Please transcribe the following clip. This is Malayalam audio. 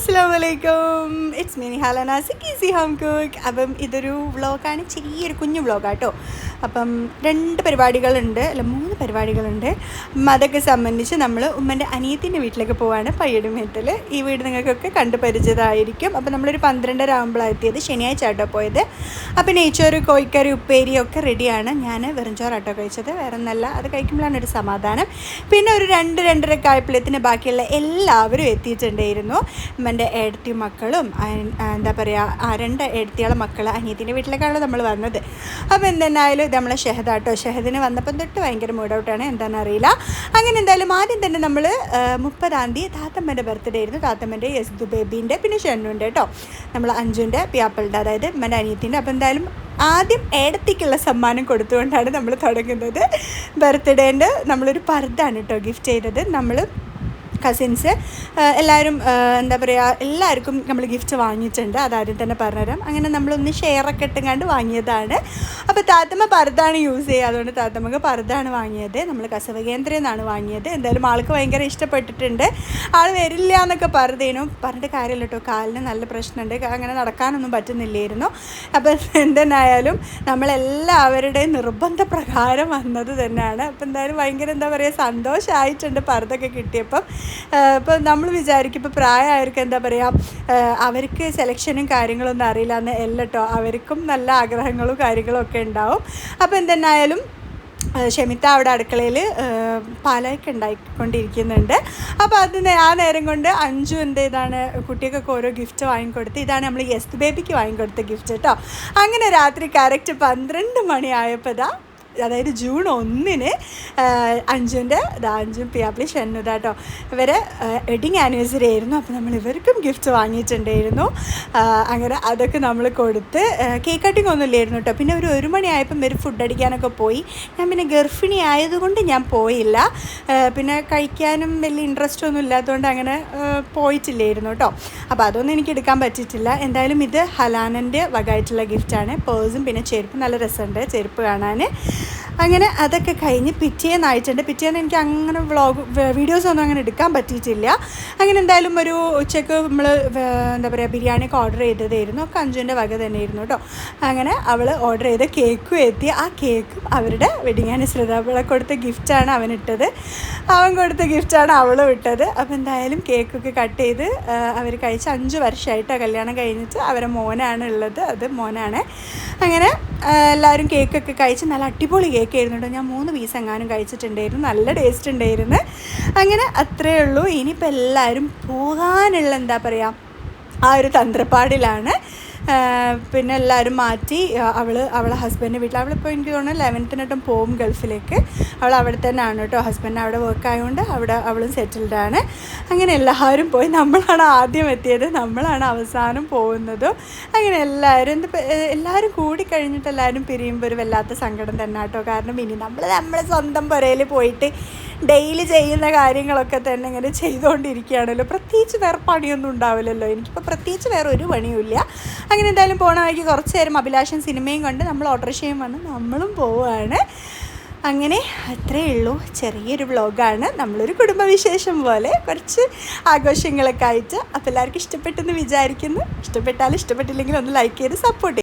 അസ്സാം വലൈക്കും ഇറ്റ്സ് മീനി ഹാലനാസിക് ഈസി ഹോം കുക്ക് അപ്പം ഇതൊരു വ്ളോഗാണ് ചെറിയൊരു കുഞ്ഞു വ്ളോഗാട്ടോ അപ്പം രണ്ട് പരിപാടികളുണ്ട് അല്ല മൂന്ന് പരിപാടികളുണ്ട്. അതൊക്കെ സംബന്ധിച്ച് നമ്മൾ ഉമ്മന്റെ അനിയത്തിന്റെ വീട്ടിലേക്ക് പോവാണ് പയ്യടുമേട്ടിൽ ഈ വീട് നിങ്ങൾക്കൊക്കെ കണ്ട് പരിചിതമായിരിക്കും അപ്പം നമ്മളൊരു പന്ത്രണ്ടര ആകുമ്പോഴാണ് എത്തിയത് ശനിയാഴ്ച ആട്ടോ പോയത്. അപ്പം നെയ്ച്ചോറ് കോഴിക്കറി ഉപ്പേരി ഒക്കെ റെഡിയാണ്. ഞാൻ വെറും ആട്ടോ കഴിച്ചത് വേറെ ഒന്നല്ല അത് കഴിക്കുമ്പോഴാണ് ഒരു സമാധാനം. പിന്നെ ഒരു രണ്ട് രണ്ടര കായ്പിളത്തിന് ബാക്കിയുള്ള എല്ലാവരും എത്തിയിട്ടുണ്ടായിരുന്നു. ഉമ്മന്റെ ഏടത്തി മക്കളും എന്താ പറയുക ആ രണ്ട് ഏടത്തിയാളെ മക്കൾ അനിയത്തിന്റെ വീട്ടിലേക്കാണല്ലോ നമ്മൾ വന്നത്. അപ്പോൾ എന്തെന്നായാലും ഇത് നമ്മളെ ഷെഹദാട്ടോ. ഷെഹദിന് വന്നപ്പം തൊട്ട് ഭയങ്കര മൂഡ് ഔട്ടാണ് എന്താണെന്ന് അറിയില്ല. അങ്ങനെ എന്തായാലും ആദ്യം തന്നെ നമ്മൾ മുപ്പതാം തീയതി താത്തമ്മന്റെ ബർത്ത്ഡേ ആയിരുന്നു. താത്തമ്മന്റെ യസ്ദു ബേബീന്റെ പിന്നെ ഷെണ്ണുന്റെ കേട്ടോ നമ്മൾ അഞ്ചുന്റെ പിയാപ്പിളുടെ അതായത് മന്റെ അനിയത്തിന്റെ അപ്പോൾ എന്തായാലും ആദ്യം ഏടത്തേക്കുള്ള സമ്മാനം കൊടുത്തുകൊണ്ടാണ് നമ്മൾ തുടങ്ങുന്നത്. ബർത്ത്ഡേന്റെ നമ്മളൊരു പർദ്ദാണ് കേട്ടോ ഗിഫ്റ്റ് ചെയ്തത്. നമ്മൾ കസിൻസ് എല്ലാവരും എന്താ പറയുക എല്ലാവർക്കും നമ്മൾ ഗിഫ്റ്റ് വാങ്ങിയിട്ടുണ്ട്. അതാദ്യം തന്നെ പറഞ്ഞുതരാം. അങ്ങനെ നമ്മളൊന്ന് ഷെയറൊക്കെ ഇട്ടുങ്ങാണ്ട് വാങ്ങിയതാണ്. അപ്പോൾ താത്തമ്മ പർദ്ദാണ് യൂസ് ചെയ്യുക. അതുകൊണ്ട് താത്തമ്മക്ക് പർദ്ദാണ് വാങ്ങിയത്. നമ്മൾ കസവ കേന്ദ്രയിൽ നിന്നാണ് വാങ്ങിയത്. എന്തായാലും ആൾക്ക് ഭയങ്കര ഇഷ്ടപ്പെട്ടിട്ടുണ്ട്. ആൾ വരില്ല എന്നൊക്കെ പറഞ്ഞേനു പറഞ്ഞിട്ട് കാര്യമില്ല കേട്ടോ. കാലിന് നല്ല പ്രശ്നമുണ്ട്. അങ്ങനെ നടക്കാനൊന്നും പറ്റുന്നില്ലായിരുന്നു. അപ്പോൾ എന്തെന്നായാലും നമ്മളെല്ലാവരുടെയും നിർബന്ധ പ്രകാരം വന്നത് തന്നെയാണ്. അപ്പോൾ എന്തായാലും ഭയങ്കര എന്താ പറയുക സന്തോഷമായിട്ടുണ്ട് പർദ്ദൊക്കെ കിട്ടിയപ്പം. ഇപ്പോൾ നമ്മൾ വിചാരിക്കും ഇപ്പോൾ പ്രായമായവർക്ക് എന്താ പറയുക അവർക്ക് സെലക്ഷനും കാര്യങ്ങളൊന്നും അറിയില്ല എന്ന് എല്ലോ അവർക്കും നല്ല ആഗ്രഹങ്ങളും കാര്യങ്ങളും ഒക്കെ ഉണ്ടാവും. അപ്പോൾ എന്തെന്നായാലും ഷെമിത്ത അവിടെ അടുക്കളയിൽ പാലൊക്കെ ഉണ്ടായിക്കൊണ്ടിരിക്കുന്നുണ്ട് അപ്പോൾ അത് ആ നേരം കൊണ്ട് അഞ്ചു എന്ത് ഇതാണ് കുട്ടികൾക്കൊക്കെ ഓരോ ഗിഫ്റ്റ് വാങ്ങിക്കൊടുത്ത് ഇതാണ് നമ്മൾ യെസ് ബേബിക്ക് വാങ്ങിക്കൊടുത്ത ഗിഫ്റ്റ് കേട്ടോ അങ്ങനെ രാത്രി കറക്റ്റ് പന്ത്രണ്ട് മണിയായപ്പോൾ ഇതാ അതായത് ജൂൺ ഒന്നിന് അഞ്ജുന്റെ അഞ്ചും പിയാപ്പിളി ഷെന്നു കേട്ടോ ഇവരെ വെഡിങ് ആനിവേഴ്സറി ആയിരുന്നു. അപ്പോൾ നമ്മൾ ഇവർക്കും ഗിഫ്റ്റ് വാങ്ങിയിട്ടുണ്ടായിരുന്നു. അങ്ങനെ അതൊക്കെ നമ്മൾ കൊടുത്ത് കേക്ക് കട്ടിംഗ് ഒന്നും ഇല്ലായിരുന്നു കേട്ടോ പിന്നെ ഒരു ഒരു മണിയായപ്പം ഇവർ ഫുഡ് അടിക്കാനൊക്കെ പോയി. ഞാൻ പിന്നെ ഗർഭിണി ആയതുകൊണ്ട് ഞാൻ പോയില്ല. പിന്നെ കഴിക്കാനും വലിയ ഇൻട്രസ്റ്റ് ഒന്നും ഇല്ലാത്തതുകൊണ്ട് അങ്ങനെ പോയിട്ടില്ലായിരുന്നു കേട്ടോ അപ്പോൾ അതൊന്നും എനിക്ക് എടുക്കാൻ പറ്റിയിട്ടില്ല. എന്തായാലും ഇത് ഹലാനന്റെ വകയായിട്ടുള്ള ഗിഫ്റ്റാണ് പേഴ്സും പിന്നെ ചെരുപ്പ് നല്ല രസമുണ്ട് ചെരുപ്പ് കാണാൻ അങ്ങനെ അതൊക്കെ കഴിഞ്ഞ് പിറ്റേന്ന് ആയിട്ടുണ്ട് പിറ്റേന്ന് എനിക്ക് അങ്ങനെ വ്ളോഗ് വീഡിയോസൊന്നും അങ്ങനെ എടുക്കാൻ പറ്റിയിട്ടില്ല. അങ്ങനെ എന്തായാലും ഒരു ഉച്ചയ്ക്ക് നമ്മൾ എന്താ പറയുക ബിരിയാണിയൊക്കെ ഓർഡർ ചെയ്തതായിരുന്നു. ഒക്കെ അഞ്ചുവിന്റെ തന്നെ തന്നെയായിരുന്നു കേട്ടോ. അങ്ങനെ അവൾ ഓർഡർ ചെയ്ത കേക്കും എത്തി. ആ കേക്കും അവരുടെ വെഡിങ് അവളെ കൊടുത്ത ഗിഫ്റ്റാണ് അവൻ ഇട്ടത്. അവൻ കൊടുത്ത ഗിഫ്റ്റാണ് അവളും ഇട്ടത്. അപ്പോൾ എന്തായാലും കേക്കൊക്കെ കട്ട് ചെയ്ത് അവർ കഴിച്ച് അഞ്ച് വർഷമായിട്ടാണ് കല്യാണം കഴിഞ്ഞിട്ട് അവരെ മോനാണ് ഉള്ളത്. അത് മോനാണ്. അങ്ങനെ എല്ലാവരും കേക്കൊക്കെ കഴിച്ച് നല്ല അടിപൊളി കേക്ക് ആയിരുന്നു കേട്ടോ ഞാൻ മൂന്ന് പീസ് എങ്ങാനും കഴിച്ചിട്ടുണ്ടായിരുന്നു. നല്ല ടേസ്റ്റ് ഉണ്ടായിരുന്നു. അങ്ങനെ അത്രയേ ഉള്ളൂ. ഇനിയിപ്പോൾ എല്ലാവരും പോകാനുള്ള എന്താ പറയുക ആ ഒരു തന്ത്രപ്പാടിലാണ് പിന്നെ എല്ലാവരും മാറ്റി അവൾ അവളെ ഹസ്ബൻഡിന്റെ വീട്ടിൽ അവളിപ്പോൾ എനിക്ക് തോന്നുന്നു ലെവൻത്തിനട്ടും പോവും ഗൾഫിലേക്ക്. അവൾ അവിടെ തന്നെയാണ് കേട്ടോ ഹസ്ബൻഡ് അവിടെ വർക്ക് ആയതുകൊണ്ട് അവിടെ അവളും സെറ്റിൽഡ് ആണ്. അങ്ങനെ എല്ലാവരും പോയി. നമ്മളാണ് ആദ്യം എത്തിയത്. നമ്മളാണ് അവസാനം പോകുന്നതും. അങ്ങനെ എല്ലാവരും എന്താ എല്ലാവരും കൂടി കഴിഞ്ഞിട്ട് എല്ലാവരും പിരിയുമ്പോൾ ഒരു വല്ലാത്ത സങ്കടം തന്നെ കേട്ടോ കാരണം ഇനി നമ്മൾ നമ്മളെ സ്വന്തം പുരയിൽ പോയിട്ട് ഡെയിലി ചെയ്യുന്ന കാര്യങ്ങളൊക്കെ തന്നെ ഇങ്ങനെ ചെയ്തുകൊണ്ടിരിക്കുകയാണല്ലോ. പ്രത്യേകിച്ച് വേറെ പണിയൊന്നും ഉണ്ടാവില്ലല്ലോ. എനിക്കിപ്പോൾ പ്രത്യേകിച്ച് വേറെ ഒരു പണിയുമില്ല. അങ്ങനെ എന്തായാലും പോണ വഴിക്ക് കുറച്ച് നേരം അഭിലാഷൻ സിനിമയും കണ്ട് നമ്മൾ ഓർഡർ ഓട്ടോറിക്ഷയും വന്ന് നമ്മളും പോവുകയാണ് അങ്ങനെ അത്രയേ ഉള്ളൂ. ചെറിയൊരു വ്ളോഗാണ്. നമ്മളൊരു കുടുംബവിശേഷം പോലെ കുറച്ച് ആഘോഷങ്ങളൊക്കെ ആയിട്ട്. അപ്പോൾ എല്ലാവർക്കും ഇഷ്ടപ്പെട്ടെന്ന് വിചാരിക്കുന്നു. ഇഷ്ടപ്പെട്ടാലും ഇഷ്ടപ്പെട്ടില്ലെങ്കിൽ ഒന്ന് ലൈക്ക് ചെയ്ത് സപ്പോർട്ട്